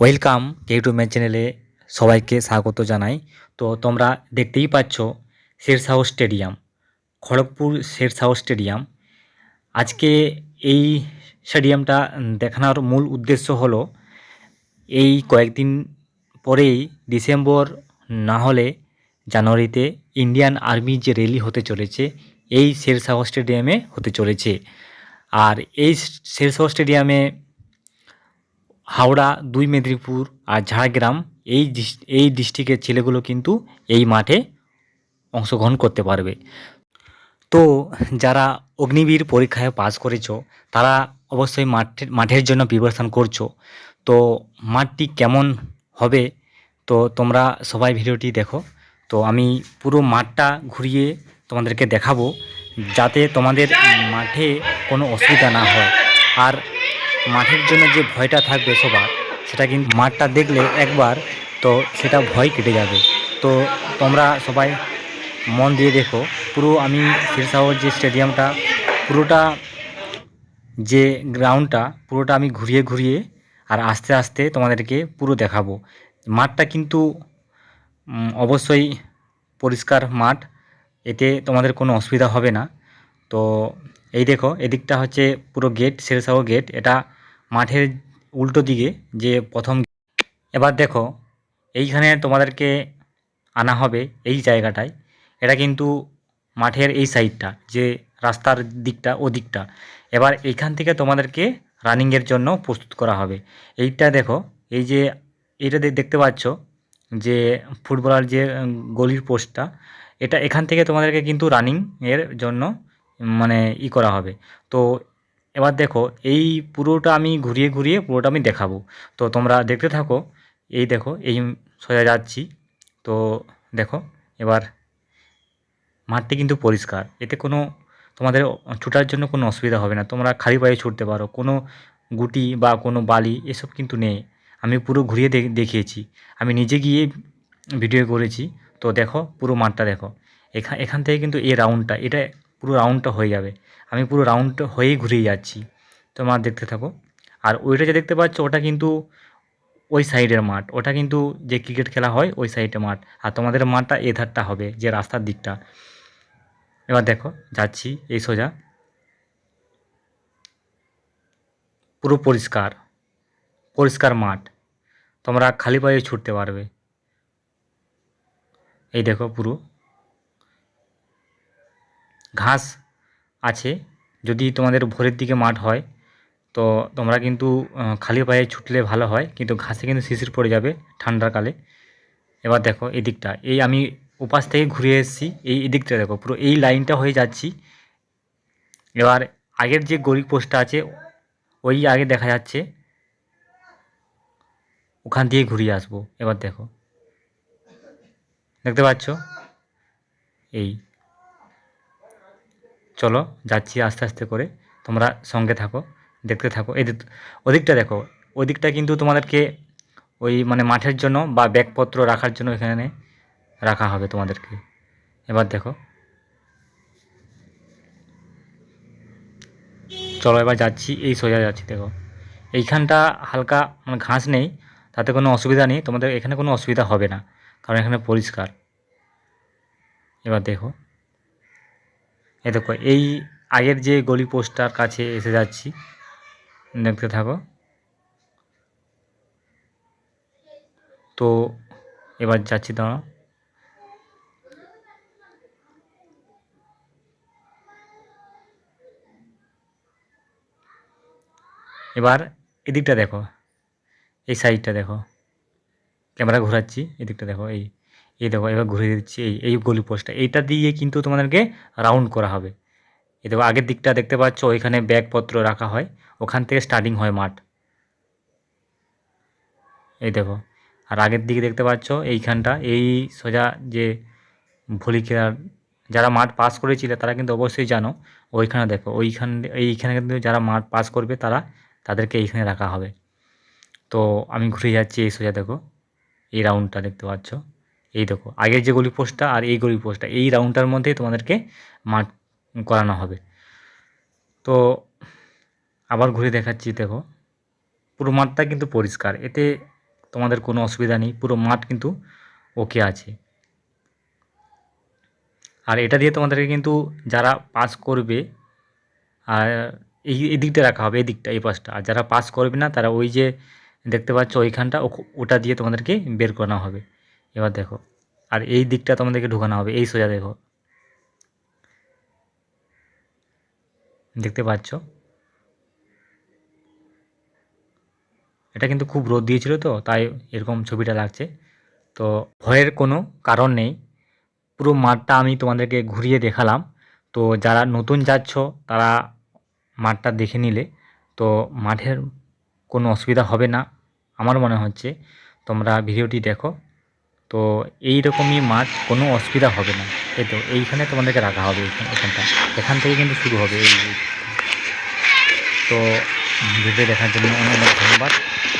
Welcome YouTube man চ্যানেলে সবাইকে স্বাগত জানাই। তো তোমরা দেখতেই পাচ্ছ শেরশাহ স্টেডিয়াম খড়গপুর শেরশাহ স্টেডিয়াম আজকে এই স্টেডিয়ামটা দেখানোর মূল উদ্দেশ্য হলো, এই কয়েকদিন পরেই ডিসেম্বর না হলে জানুয়ারিতে ইন্ডিয়ান আর্মি যে র্যালি হতে চলেছে, এই শেরশাহ স্টেডিয়ামে হতে চলেছে। আর এই শেরশাহ স্টেডিয়ামে হাওড়া, দুই মেদিনীপুর আর ঝাড়গ্রাম এই এই ডিস্ট্রিক্টের ছেলেগুলো কিন্তু এই মাঠে অংশগ্রহণ করতে পারবে। তো যারা অগ্নিবীর পরীক্ষায় পাস করেছ, তারা অবশ্যই মাঠের মাঠের জন্য প্রিপারেশান করছ। তো মাঠটি কেমন হবে, তো তোমরা সবাই ভিডিওটি দেখো। তো আমি পুরো মাঠটা ঘুরিয়ে তোমাদেরকে দেখাবো, যাতে তোমাদের মাঠে কোনো অসুবিধা না হয়। আর মাঠের জন্য যে ভয়টা থাকবে সবার, সেটা কিন্তু মাঠটা দেখলে একবার তো সেটা ভয় কেটে যাবে। তো তোমরা সবাই মন দিয়ে দেখো, পুরো আমি শিরসাহ যে স্টেডিয়ামটা, পুরোটা যে গ্রাউন্ডটা, পুরোটা আমি ঘুরিয়ে ঘুরিয়ে আর আস্তে আস্তে তোমাদেরকে পুরো দেখাবো। মাঠটা কিন্তু অবশ্যই পরিষ্কার মাঠ, এতে তোমাদের কোনো অসুবিধা হবে না। তো এই দেখো, এদিকটা হচ্ছে পুরো গেট শেরশাহ গেট এটা মাঠের উল্টো দিকে যে প্রথম এবার দেখো, এইখানে তোমাদেরকে আনা হবে এই জায়গাটায়। এটা কিন্তু মাঠের এই সাইডটা যে রাস্তার দিকটা, ও দিকটা। এবার এইখান থেকে তোমাদেরকে রানিংয়ের জন্য প্রস্তুত করা হবে। এইটা দেখো, এই যে এইটা দে- দেখতে পাচ্ছ যে ফুটবলার যে গলির পোস্টটা এটা এখান থেকে তোমাদেরকে কিন্তু রানিংয়ের জন্য মানে ই করা হবে। তো এবার দেখো, এই পুরোটা আমি ঘুরিয়ে ঘুরিয়ে পুরোটা আমি দেখাবো। তো তোমরা দেখতে থাকো, এই দেখো, এই সোজা যাচ্ছি। তো দেখো, এবার মাঠটি কিন্তু পরিষ্কার। এতে কোনো তোমাদের ছুটার জন্য কোনো অসুবিধা হবে না। তোমরা খালি পায়ে ছুটতে পারো। কোনো গুটি বা কোনো বালি এসব কিন্তু নেই। আমি পুরো ঘুরিয়ে দেখিয়েছি। আমি নিজে গিয়ে ভিডিও করেছি। তো দেখো, পুরো মাঠটা দেখো। এখান এখান থেকে কিন্তু এই রাউন্ডটা, এটা পুরো রাউন্ডটা হয়ে যাবে। আমি পুরো রাউন্ড হয়েই ঘুরিয়ে যাচ্ছি। তোমার দেখতে থাকো। আর ওইটা যে দেখতে পাচ্ছ, ওটা কিন্তু ওই সাইডের মাঠ। ওটা কিন্তু যে ক্রিকেট খেলা হয়, ওই সাইডের মাঠ। আর তোমাদের মাঠটা এ ধারটা হবে, যে রাস্তার দিকটা। এবার দেখো, যাচ্ছি, এই সোজা। পুরো পরিষ্কার। পরিষ্কার মাঠ। তোমরা খালি পায়ে ছুটতে পারবে। এই দেখো পুরো। ঘাস আছে। যদি তোমাদের ভোরের দিকে মাঠ হয়, তো তোমরা কিন্তু খালি পায়ে ছুটলে ভালো হয়, কিন্তু ঘাসে কিন্তু শিশির পড়ে যাবে ঠান্ডার কালে। এবার দেখো এই দিকটা এই আমি উপাস থেকে ঘুরে এসেছি, এই এই দিকটা দেখো, পুরো এই লাইনটা হয়ে যাচ্ছি। এবার আগের যে গরিব পোস্টটা আছে, ওই আগে দেখা যাচ্ছে, ওখান দিয়ে ঘুরিয়ে আসব। এবার দেখো, দেখতে পাচ্ছ? এই। চলো যাচ্ছি আস্তে আস্তে করে। তোমরা সঙ্গে থাকো, দেখতে থাকো। এই ওদিকটা দেখো, ওদিকটা কিন্তু তোমাদেরকে ওই মানে মাঠের জন্য বা ব্যাগপত্র রাখার জন্য এখানে রাখা হবে তোমাদেরকে। এবার দেখো। চলো এবার যাচ্ছি, এই সোজা যাচ্ছি, দেখো। এইখানটা হালকা মানে ঘাস নেই, তাতে কোনো অসুবিধা নেই। তোমাদের এখানে কোনো অসুবিধা হবে না, কারণ এখানে পরিষ্কার। এবার দেখো। এই দেখো, এই আগের যে গলি পোস্টটার কাছে এসে যাচ্ছি, দেখতে থাকো। তো এবার যাচ্ছি দাঁড়াও। এবার এদিকটা দেখো, এই সাইডটা দেখো। ক্যামেরা ঘোরাচ্ছি, এদিকটা দেখো, এই। এই দেখো, এবার ঘুরে দিচ্ছি, এই এই গলি পোস্টটা এইটা দিয়ে কিন্তু তোমাদেরকে রাউন্ড করা হবে। এই দেখো, আগের দিকটা দেখতে পাচ্ছ, ওইখানে ব্যাগপত্র রাখা হয়, ওখান থেকে স্টার্টিং হয় মাঠ। এই দেখো, আর আগের দিকে দেখতে পাচ্ছ, এইখানটা, এই সোজা যে ভলি খেলার, যারা মাঠ পাস করেছিলে, তারা কিন্তু অবশ্যই জানো, ওইখানে দেখো, ওইখান, এইখানে কিন্তু যারা মাঠ পাস করবে, তারা তাদেরকে এইখানে রাখা হবে। তো আমি ঘুরে যাচ্ছি, এই সোজা দেখো, এই রাউন্ডটা দেখতে পাচ্ছ। এই দেখো, আগের যে গলি পোস্টটা আর এই গলি পোস্টটা এই রাউন্ডটার মধ্যেই তোমাদেরকে মাঠ করানো হবে। তো আবার ঘুরে দেখাচ্ছি, দেখো। পুরো মাঠটা কিন্তু পরিষ্কার, এতে তোমাদের কোনো অসুবিধা নেই, পুরো মাঠ কিন্তু ওকে আছে। আর এটা দিয়ে তোমাদেরকে কিন্তু যারা পাস করবে, আর এই এই দিকটা রাখা হবে, এই দিকটা, এই পাশটা। আর যারা পাস করবে না, তারা ওই যে দেখতে পাচ্ছ ওইখানটা ওটা দিয়ে তোমাদেরকে বের করানো হবে। এবার দেখো। আর এই দিকটা তোমাদেরকে ঢুকানো হবে, এই সোজা দেখো। দেখতে পাচ্ছ? এটা কিন্তু খুব রোদ দিয়েছিল তো, তাই এরকম ছবিটা লাগছে। তো ভয়ের কোনো কারণ নেই। পুরো মাঠটা আমি তোমাদেরকে ঘুরিয়ে দেখালাম। তো যারা নতুন যাচ্ছ, তারা মাঠটা দেখে নিলে। তো মাঠের কোনো অসুবিধা হবে না, আমার মনে হচ্ছে। তোমরা ভিডিওটি দেখো। তো এই রকমই মাছ কোনো অসুবিধা হবে না। এই তো, এইখানে তোমাদেরকে রাখা হবে এখানটা। এখান থেকে কিন্তু শুরু হবে এই। তো ভিডিও দেখার জন্য অনেক অনেক ধন্যবাদ।